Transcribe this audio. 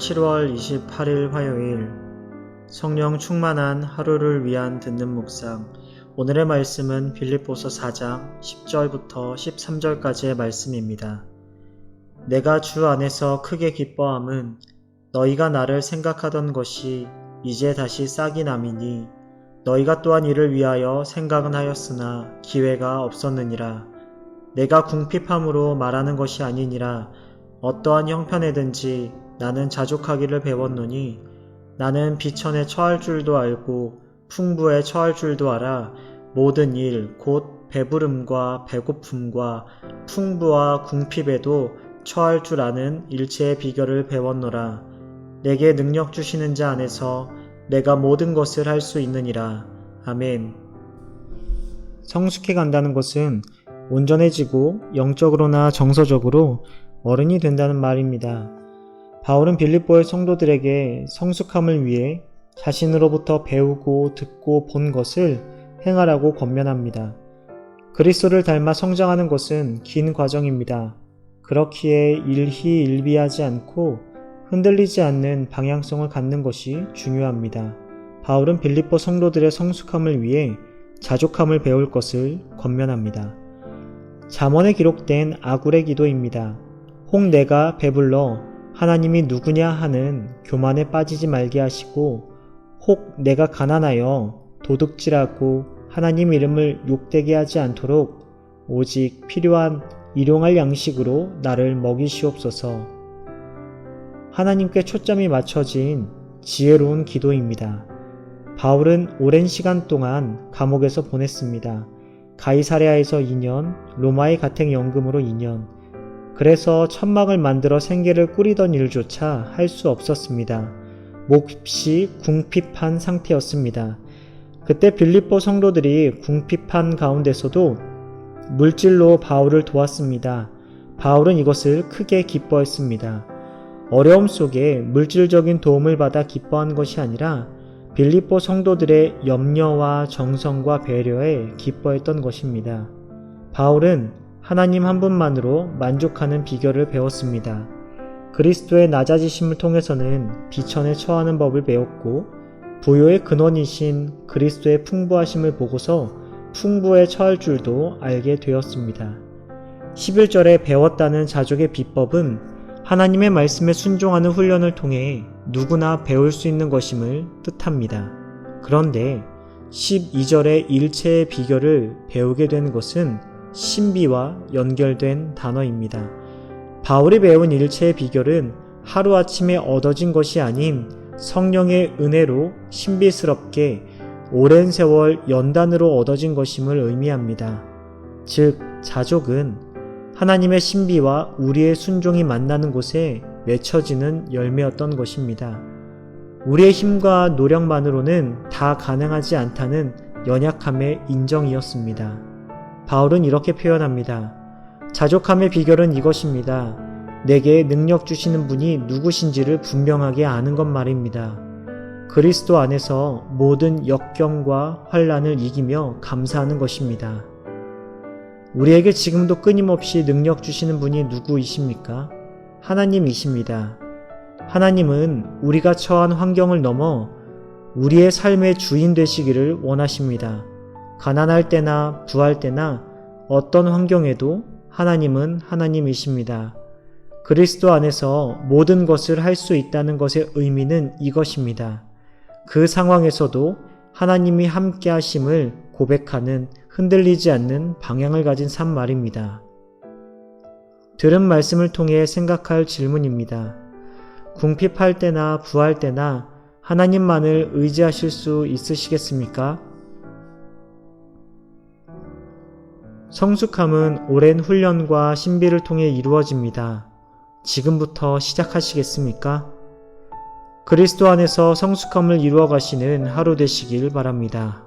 7월 28일 화요일 성령 충만한 하루를 위한 듣는 묵상 오늘의 말씀은 빌립보서 4장 10절부터 13절까지의 말씀입니다. 내가 주 안에서 크게 기뻐함은 너희가 나를 생각하던 것이 이제 다시 싹이 남이니 너희가 또한 이를 위하여 생각은 하였으나 기회가 없었느니라. 내가 궁핍함으로 말하는 것이 아니니라 어떠한 형편에든지 나는 자족하기를 배웠노니 나는 비천에 처할 줄도 알고 풍부에 처할 줄도 알아 모든 일 곧 배부름과 배고픔과 풍부와 궁핍에도 처할 줄 아는 일체의 비결을 배웠노라. 내게 능력 주시는 자 안에서 내가 모든 것을 할 수 있느니라. 아멘. 성숙해 간다는 것은 온전해지고 영적으로나 정서적으로 어른이 된다는 말입니다. 바울은 빌립보의 성도들에게 성숙함을 위해 자신으로부터 배우고 듣고 본 것을 행하라고 권면합니다. 그리스도를 닮아 성장하는 것은 긴 과정입니다. 그렇기에 일희일비하지 않고 흔들리지 않는 방향성을 갖는 것이 중요합니다. 바울은 빌립보 성도들의 성숙함을 위해 자족함을 배울 것을 권면합니다. 잠언에 기록된 아굴의 기도입니다. 혹 내가 배불러 하나님이 누구냐 하는 교만에 빠지지 말게 하시고 혹 내가 가난하여 도둑질하고 하나님 이름을 욕되게 하지 않도록 오직 필요한 일용할 양식으로 나를 먹이시옵소서. 하나님께 초점이 맞춰진 지혜로운 기도입니다. 바울은 오랜 시간 동안 감옥에서 보냈습니다. 가이사레아에서 2년, 로마의 가택연금으로 2년, 그래서 천막을 만들어 생계를 꾸리던 일조차 할 수 없었습니다. 몹시 궁핍한 상태였습니다. 그때 빌립보 성도들이 궁핍한 가운데서도 물질로 바울을 도왔습니다. 바울은 이것을 크게 기뻐했습니다. 어려움 속에 물질적인 도움을 받아 기뻐한 것이 아니라 빌립보 성도들의 염려와 정성과 배려에 기뻐했던 것입니다. 바울은 하나님 한 분만으로 만족하는 비결을 배웠습니다. 그리스도의 낮아지심을 통해서는 비천에 처하는 법을 배웠고 부요의 근원이신 그리스도의 풍부하심을 보고서 풍부에 처할 줄도 알게 되었습니다. 11절에 배웠다는 자족의 비법은 하나님의 말씀에 순종하는 훈련을 통해 누구나 배울 수 있는 것임을 뜻합니다. 그런데 12절의 일체의 비결을 배우게 된 것은 신비와 연결된 단어입니다. 바울이 배운 일체의 비결은 하루아침에 얻어진 것이 아닌 성령의 은혜로 신비스럽게 오랜 세월 연단으로 얻어진 것임을 의미합니다. 즉, 자족은 하나님의 신비와 우리의 순종이 만나는 곳에 맺혀지는 열매였던 것입니다. 우리의 힘과 노력만으로는 다 가능하지 않다는 연약함의 인정이었습니다. 바울은 이렇게 표현합니다. 자족함의 비결은 이것입니다. 내게 능력 주시는 분이 누구신지를 분명하게 아는 것 말입니다. 그리스도 안에서 모든 역경과 환란을 이기며 감사하는 것입니다. 우리에게 지금도 끊임없이 능력 주시는 분이 누구이십니까? 하나님이십니다. 하나님은 우리가 처한 환경을 넘어 우리의 삶의 주인 되시기를 원하십니다. 가난할 때나 부할 때나 어떤 환경에도 하나님은 하나님이십니다. 그리스도 안에서 모든 것을 할 수 있다는 것의 의미는 이것입니다. 그 상황에서도 하나님이 함께 하심을 고백하는 흔들리지 않는 방향을 가진 삶 말입니다. 들은 말씀을 통해 생각할 질문입니다. 궁핍할 때나 부할 때나 하나님만을 의지하실 수 있으시겠습니까? 성숙함은 오랜 훈련과 신비를 통해 이루어집니다. 지금부터 시작하시겠습니까? 그리스도 안에서 성숙함을 이루어 가시는 하루 되시길 바랍니다.